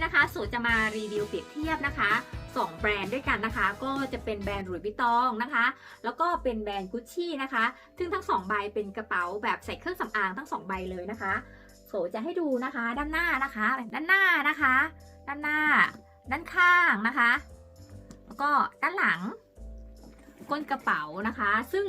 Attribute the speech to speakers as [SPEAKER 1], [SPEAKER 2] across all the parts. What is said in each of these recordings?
[SPEAKER 1] นี้นะคะสูจะมารีวิวเปรียบเทียบนะคะ2แบรนด์ด้วยกันนะคะ ก็จะเป็นแบรนด์หลุยส์วิตตองนะคะ แล้วก็เป็นแบรนด์กุชชี่นะคะ ซึ่งทั้ง 2 ใบเป็นกระเป๋าแบบใส่เครื่องสำอางทั้ง 2 ใบเลยนะคะโสจะให้ดูนะคะด้านหน้านะคะ ด้านหน้านะคะ ด้านหน้า ด้านข้างนะคะ แล้วก็ด้านหลัง ก้นกระเป๋านะคะ ซึ่ง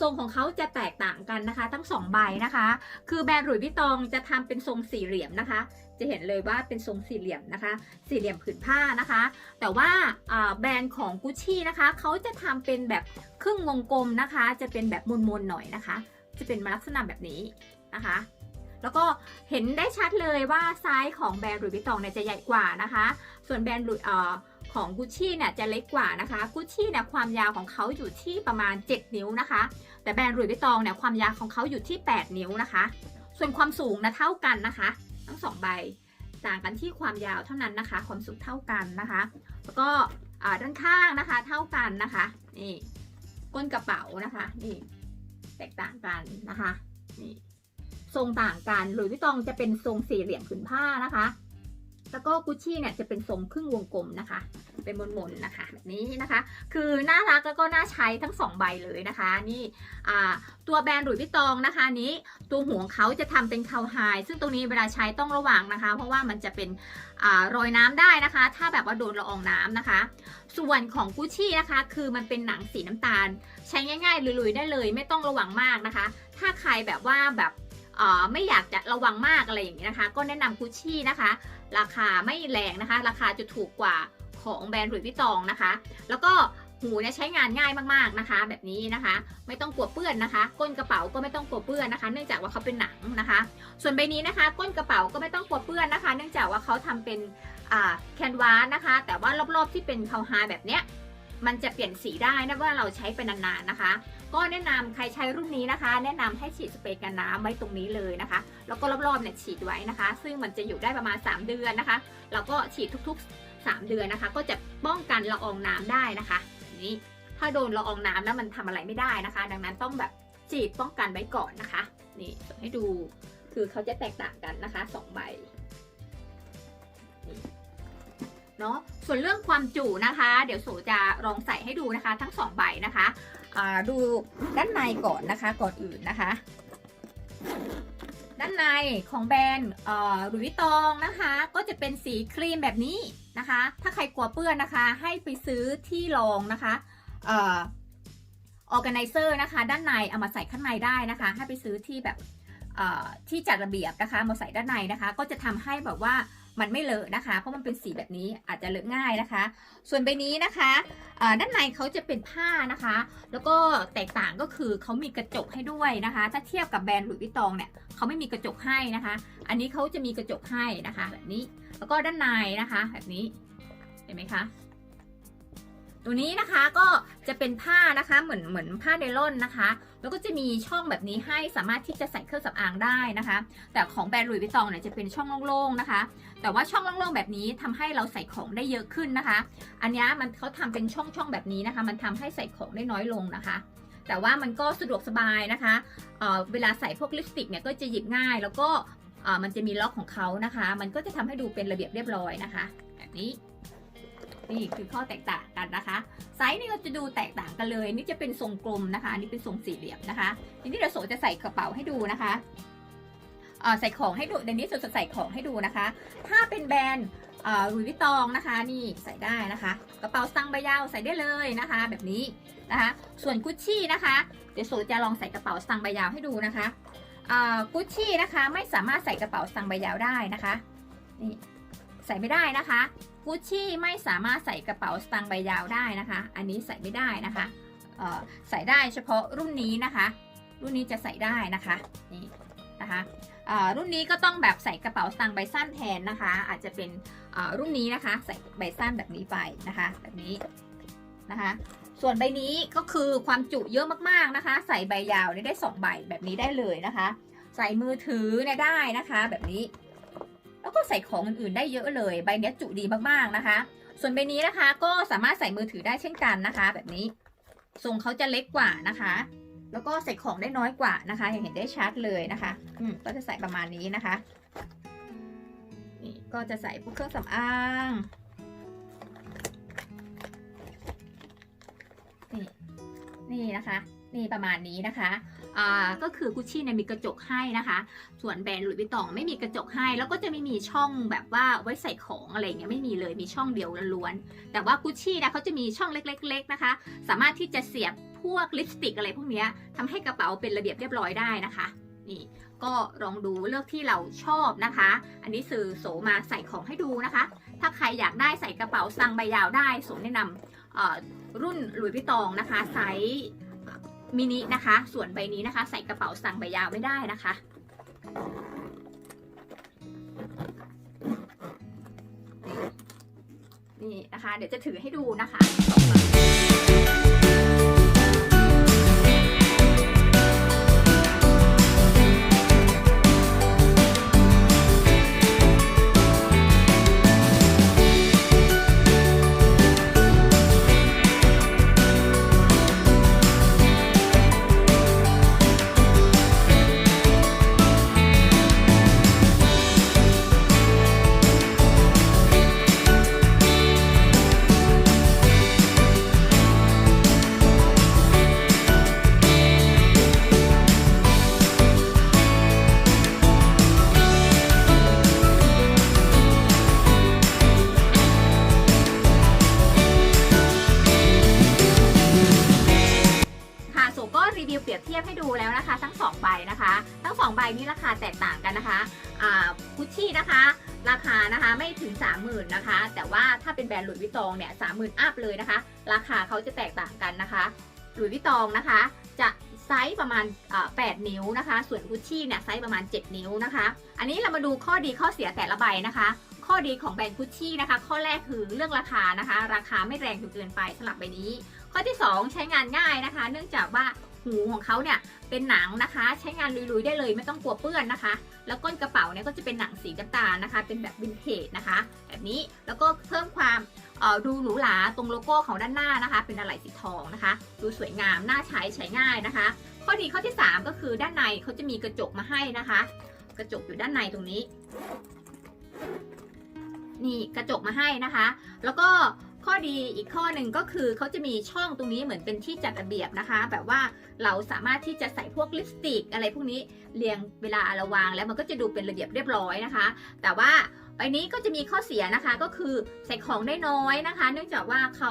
[SPEAKER 1] ทรงของเขาจะแตกต่างกันนะคะ ทั้งสองใบนะคะ คือแบรนด์หลุยส์วิตองจะทำเป็นทรงสี่เหลี่ยมนะคะ จะเห็นเลยว่าเป็นทรงสี่เหลี่ยมนะคะ สี่เหลี่ยมผืนผ้านะคะ แต่ว่าแบรนด์ของกุชชี่นะคะเขาจะทำเป็นแบบครึ่งวงกลมนะคะ จะเป็นแบบมนๆหน่อยนะคะ จะเป็นลักษณะแบบนี้นะคะแล้วก็เห็นได้ชัดเลยว่าไซส์ของแบรนด์หลุยส์วิตตองเนี่ยจะใหญ่กว่านะคะ ส่วนแบรนด์หลุยเอ่อ ของกุชชี่เนี่ยจะเล็กกว่านะคะกุชชี่เนี่ยความยาวของเขาอยู่ที่ประมาณ 7 นิ้วนะคะ แต่แบรนด์หลุยส์วิตตองเนี่ยความยาวของเขาอยู่ที่ 8 นิ้วนะคะ ส่วนความสูงนะเท่ากันนะคะ ทั้งสองใบต่างกันที่ความยาวเท่านั้นนะคะ ความสูงเท่ากันนะคะ แล้วก็ด้านข้างนะคะเท่ากันนะคะนี่ก้นกระเป๋านะคะนี่แตกต่างกันนะคะนี่ทรงต่างกันหลุยส์วิตตองจะเป็นทรงสี่เหลี่ยมผืนผ้านะคะ แล้วก็กุชชี่เนี่ยจะเป็นทรงครึ่งวงกลมนะคะ เป็นมนๆนะคะแบบนี้นะคะ คือน่ารักแล้วก็น่าใช้ทั้งสองใบเลยนะคะ นี่ตัวแบรนด์หลุยส์วิตตองนะคะนี้ตัวหัวงเขาจะทำเป็นคาวไฮซึ่งตรงนี้เวลาใช้ต้องระวังนะคะ เพราะว่ามันจะเป็นอรอยน้ำได้นะคะ ถ้าแบบว่าโดนละอองน้ำนะคะ ส่วนของกุชชี่นะคะ คือมันเป็นหนังสีน้ำตาล ใช้ง่ายๆลุยๆได้เลย ไม่ต้องระวังมากนะคะ ถ้าใครแบบว่าแบบ ไม่อยากจะระวังมากอะไรอย่างนี้นะคะ ก็แนะนำกุชชี่นะคะ ราคาไม่แรงนะคะ ราคาจะถูกกว่าของแบรนด์หลุยส์วิตองนะคะ แล้วก็หูเนี่ยใช้งานง่ายมากๆนะคะ แบบนี้นะคะ ไม่ต้องกลัวเปื้อนนะคะ ก้นกระเป๋าก็ไม่ต้องกลัวเปื้อนนะคะ เนื่องจากว่าเขาเป็นหนังนะคะ ส่วนใบนี้นะคะ ก้นกระเป๋าก็ไม่ต้องกลัวเปื้อนนะคะ เนื่องจากว่าเขาทำเป็นแคนวาสนะคะ แต่ว่ารอบๆที่เป็นคาวไฮแบบเนี้ยมันจะเปลี่ยนสีได้นะว่าเราใช้ไปนานๆนะคะ ก็แนะนำใครใช้รุ่นนี้นะคะ แนะนำให้ฉีดสเปรย์กันน้ำไว้ตรงนี้เลยนะคะ แล้วก็รอบๆเนี่ยฉีดไว้นะคะ ซึ่งมันจะอยู่ได้ประมาณ 3 เดือนนะคะแล้วก็ฉีดทุกๆ 3 เดือนนะคะ ก็จะป้องกันละอองน้ำได้นะคะนี่ถ้าโดนละอองน้ำแล้วมันทำอะไรไม่ได้นะคะ ดังนั้นต้องแบบฉีดป้องกันไว้ก่อนนะคะ นี่ให้ดูคือเขาจะแตกต่างกันนะคะสองใบนี่เนาะส่วนเรื่องความจุนะคะ เดี๋ยวโสจะลองใส่ให้ดูนะคะ ทั้งสองใบนะคะ ดูด้านในก่อนนะคะก่อนอื่นนะคะ ด้านในของแบรนด์เอ่อหลุยส์วิตองนะคะ ก็จะเป็นสีครีมแบบนี้นะคะ ถ้าใครกลัวเปื้อนนะคะ ให้ไปซื้อที่รองนะคะเอ่อ organizer นะคะ ด้านในเอามาใส่ข้างในได้นะคะ ให้ไปซื้อที่แบบที่จัดระเบียบนะคะ มาใส่ด้านในนะคะ ก็จะทำให้แบบว่า มันไม่เลอะนะคะ เพราะมันเป็นสีแบบนี้อาจจะเลอะง่ายนะคะ ส่วนใบนี้นะคะด้านในเขาจะเป็นผ้านะคะ แล้วก็แตกต่างก็คือเขามีกระจกให้ด้วยนะคะ ถ้าเทียบกับแบรนด์หลุยส์วิตตองเนี่ยเขาไม่มีกระจกให้นะคะ อันนี้เขาจะมีกระจกให้นะคะ แบบนี้แล้วก็ด้านในนะคะ แบบนี้เห็นไหมคะตัวนี้นะคะก็จะเป็นผ้านะคะเหมือนเหมือนผ้าไนล่อนนะคะ แล้วก็จะมีช่องแบบนี้ให้สามารถที่จะใส่เครื่องสำอางได้นะคะ แต่ของแบรนด์หลุยส์วิตตองเนี่ยจะเป็นช่องโล่งๆนะคะ แต่ว่าช่องโล่งๆแบบนี้ทำให้เราใส่ของได้เยอะขึ้นนะคะ อันนี้มันเขาทำเป็นช่องๆแบบนี้นะคะ มันทำให้ใส่ของได้น้อยลงนะคะแต่ว่ามันก็สะดวกสบายนะคะเเวลาใส่พวกลิปสติกเนี่ยก็จะหยิบง่าย แล้วก็มันจะมีล็อกของเขานะคะ มันก็จะทำให้ดูเป็นระเบียบเรียบร้อยนะคะ แบบนี้ นี่คือข้อแตกต่างกันนะคะ ไซส์นี่ก็จะดูแตกต่างกันเลย นี่จะเป็นทรงกลมนะคะนนี้เป็นทรงสี่เหลี่ยมนะคะ ทีนี้เดี๋ยวโสจะใส่กระเป๋าให้ดูนะคะเออใส่ของให้ดูเดี๋ยวนี้โสจะใส่ของให้ดูนะคะ ถ้าเป็นแบรนด์หลุยวิตองนะคะ นี่ใส่ได้นะคะ กระเป๋าสตังใบยาวใส่ได้เลยนะคะ แบบนี้นะคะ ส่วนกุชชี่นะคะ เดี๋ยวโสจะลองใส่กระเป๋าสตังใบยาวให้ดูนะคะกุชชี่นะคะไม่สามารถใส่กระเป๋าสตังใบยาวได้นะคะนี่ใส่ไม่ได้นะคะ กุชชี่ไม่สามารถใส่กระเป๋าสตางค์ใบยาวได้นะคะ อันนี้ใส่ไม่ได้นะคะเอ่อใส่ได้เฉพาะรุ่นนี้นะคะ รุ่นนี้จะใส่ได้นะคะนี่นะคะเอ่อรุ่นนี้ก็ต้องแบบใส่กระเป๋าสตางค์ใบสั้นแทนนะคะ อาจจะเป็นเอ่อรุ่นนี้นะคะ ใส่ใบสั้นแบบนี้ไปนะคะ แบบนี้นะคะ ส่วนใบนี้ก็คือความจุเยอะมากๆนะคะ ใส่ใบยาวนี่ได้สองใบแบบนี้ได้เลยนะคะ ใส่มือถือเนี่ยได้นะคะ แบบนี้ แล้วก็ใส่ของอื่นๆได้เยอะเลย ใบเนี้จุดีมากๆนะคะ ส่วนใบนี้นะคะก็สามารถใส่มือถือได้เช่นกันนะคะ แบบนี้ทรงเขาจะเล็กกว่านะคะ แล้วก็ใส่ของได้น้อยกว่านะคะเห็นได้ชัดเลยนะคะอืมก็จะใส่ประมาณนี้นะคะนนี่ก็จะใส่พวกเครื่องสำอางนี่นี่นะคะ นี่ประมาณนี้นะคะอ่าก็คือกุชชี่เนี่ยมีกระจกให้นะคะ ส่วนแบรนด์หลุยส์วิตตองไม่มีกระจกให้ แล้วก็จะไม่มีช่องแบบว่าไว้ใส่ของอะไรเงี้ยไม่มีเลยมีช่องเดียวล้วนๆแต่ว่ากุชชี่นะเขาจะมีช่องเล็ก ๆ นะคะ สามารถที่จะเสียบพวกลิปสติกอะไรพวกเนี้ยทำให้กระเป๋าเป็นระเบียบเรียบร้อยได้นะคะนี่ก็ลองดูเลือกที่เราชอบนะคะ อันนี้สื่อโสมาใส่ของให้ดูนะคะ ถ้าใครอยากได้ใส่กระเป๋าซังใบยาวได้โสแนะนำรุ่นหลุยส์วิตตองนะคะไซส์ มินินะคะ ส่วนใบนี้นะคะ ใส่กระเป๋าสั่งใบยาวไม่ได้นะคะ นี่นะคะ เดี๋ยวจะถือให้ดูนะคะ นะคะ ราคานะคะไม่ถึง 30,000นะคะ แต่ว่าถ้าเป็นแบรนด์หลุยส์วิตองเนี่ยสามหมื่นอัพเลยนะคะ ราคาเขาจะแตกต่างกันนะคะหลุยส์วิตองนะคะ จะไซส์ประมาณ 8 นิ้วนะคะ ส่วนกุชชี่เนี่ยไซส์ประมาณ 7 นิ้วนะคะ อันนี้เรามาดูข้อดีข้อเสียแต่ละใบนะคะ ข้อดีของแบรนด์กุชชี่นะคะ ข้อแรกคือเรื่องราคานะคะ ราคาไม่แรงจนเกินไปสำหรับใบนี้ ข้อที่ 2 ใช้งานง่ายนะคะ เนื่องจากว่าหูของเขาเนี่ยเป็นหนังนะคะ ใช้งานลุยๆได้เลยไม่ต้องกลัวเปื้อนนะคะ แล้วก้นกระเป๋าเนี่ยก็จะเป็นหนังสีน้ำตาลนะคะ เป็นแบบวินเทจนะคะ แบบนี้แล้วก็เพิ่มความออดูหรูหราตรงโลโก้ของด้านหน้านะคะ เป็นอะไหล่สีทองนะคะ ดูสวยงามน่าใช้ใช้ง่ายนะคะ ข้อดีข้อที่ 3 ก็คือด้านในเขาจะมีกระจกมาให้นะคะ กระจกอยู่ด้านในตรงนี้ นี่กระจกมาให้นะคะ แล้วก็ข้อดีอีกข้อหนึ่งก็คือเขาจะมีช่องตรงนี้เหมือนเป็นที่จัดระเบียบนะคะ แบบว่าเราสามารถที่จะใส่พวกลิปสติก อะไรพวกนี้เรียงเวลาเราวางแล้วมันก็จะดูเป็นระเบียบเรียบร้อยนะคะ แต่ว่าใบนี้ก็จะมีข้อเสียนะคะก็คือใส่ของได้น้อยนะคะ เนื่องจากว่าเขา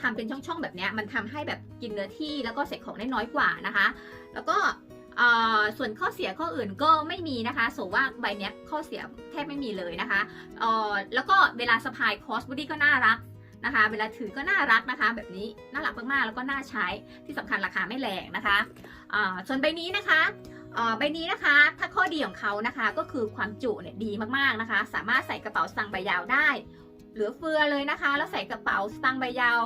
[SPEAKER 1] ทำเป็นช่องๆแบบนี้มันทำให้แบบกินเนื้อที่แล้วก็ใส่ของได้น้อยกว่านะคะ แล้วก็ ส่วนข้อเสียข้ออื่นก็ไม่มีนะคะสว่าใบเนี้ยข้อเสียแทบไม่มีเลยนะคะแล้วก็เวลาสะพายคอสบอดี้ก็น่ารักนะคะ เวลาถือก็น่ารักนะคะ แบบนี้น่ารักมากๆแล้วก็น่าใช้ที่สำคัญราคาไม่แรงนะคะส่วนใบนี้นะคะใบนี้นะคะ ถ้าข้อดีของเขานะคะ ก็คือความจุเนี่ยดีมากๆนะคะ สามารถใส่กระเป๋าสตางค์ใบยาวได้ เหลือเฟือเลยนะคะ แล้วใส่กระเป๋าสตางค์ใบยาว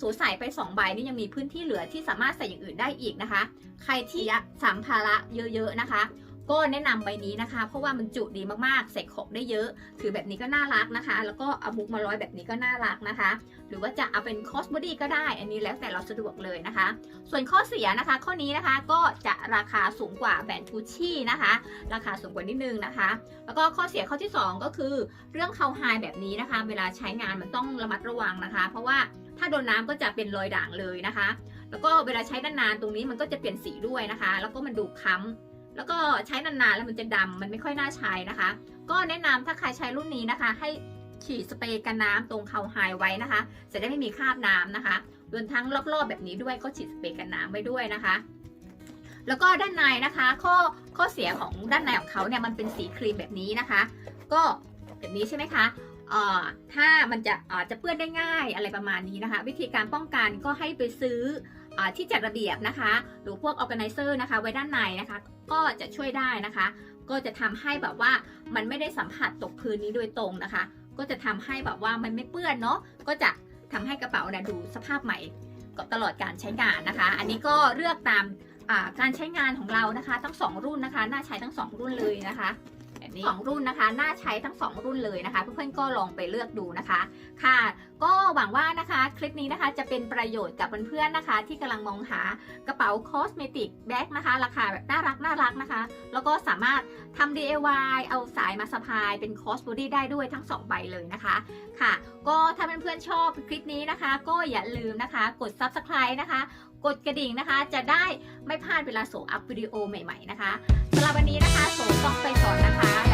[SPEAKER 1] สูใส่ไป2ใบนี่ยังมีพื้นที่เหลือที่สามารถใส่อย่างอื่นได้อีกนะคะ ใครที่สัมภาระเยอะๆนะคะ ก็แนะนำใบนี้นะคะ เพราะว่ามันจุดีมากๆใส่ของได้เยอะ ถือแบบนี้ก็น่ารักนะคะ แล้วก็เอาบุ๊กมาร้อยแบบนี้ก็น่ารักนะคะ หรือว่าจะเอาเป็นคอสบอดี้ก็ได้ อันนี้แล้วแต่เราสะดวกเลยนะคะ ส่วนข้อเสียนะคะ ข้อนี้นะคะก็จะราคาสูงกว่าแบรนด์กุชชี่นะคะ ราคาสูงกว่านิดนึงนะคะ แล้วก็ข้อเสียข้อที่ 2 ก็คือเรื่องเขาไฮแบบนี้นะคะ เวลาใช้งานมันต้องระมัดระวังนะคะ เพราะว่าถ้าโดนน้ำก็จะเป็นรอยด่างเลยนะคะ แล้วก็เวลาใช้นานๆตรงนี้มันก็จะเปลี่ยนสีด้วยนะคะ แล้วก็มันดูค้ำ แล้วก็ใช้นานๆแล้วมันจะดำมันไม่ค่อยน่าใช้นะคะ ก็แนะนำถ้าใครใช้รุ่นนี้นะคะ ให้ฉีดสเปรย์กันน้ำตรงเขาไฮไว้นะคะ จะได้ไม่มีคราบน้ำนะคะรวมทั้งรอบๆแบบนี้ด้วยก็ฉีดสเปรย์กันน้ำไว้ด้วยนะคะ แล้วก็ด้านในนะคะ ข้อข้อเสียของด้านในของเขาเนี่ยมันเป็นสีครีมแบบนี้นะคะ ก็แบบนี้ใช่ไหมคะถ้ามันจะจะเปื้อนได้ง่ายอะไรประมาณนี้นะคะ วิธีการป้องกันก็ให้ไปซื้อ ที่จัดระเบียบนะคะ หรือพวก organizer นะคะไว้ด้านในนะคะ ก็จะช่วยได้นะคะ ก็จะทำให้แบบว่ามันไม่ได้สัมผัสตกพื้นนี้โดยตรงนะคะ ก็จะทำให้แบบว่ามันไม่เปื้อนเนาะก็จะทำให้กระเป๋านี่ยดูสภาพใหม่ตลอดการใช้งานนะคะ อันนี้ก็เลือกตามการใช้งานของเรานะคะ ทั้งสองรุ่นนะคะ น่าใช้ทั้งสองรุ่นเลยนะคะ สองรุ่นนะคะ น่าใช้ทั้งสองรุ่นเลยนะคะ เพื่อนๆก็ลองไปเลือกดูนะคะ ค่ะ ก็หวังว่านะคะคลิปนี้นะคะจะเป็นประโยชน์กับเพื่อนๆนะคะ ที่กำลังมองหากระเป๋าคอสเมติกแบ็กนะคะ ราคาแบบน่ารักน่ารักนะคะ แล้วก็สามารถทำ DIY เอาสายมาสะพายเป็นคอสบอดี้ได้ด้วยทั้ง 2 ใบเลยนะคะ ค่ะ ก็ถ้าเพื่อนๆชอบคลิปนี้นะคะ ก็อย่าลืมนะคะ กด Subscribe นะคะ กดกระดิ่งนะคะ จะได้ไม่พลาดเวลาโสอัพวิดีโอใหม่ ๆ นะคะ สำหรับวันนี้นะคะโสต้องไปก่อนนะคะ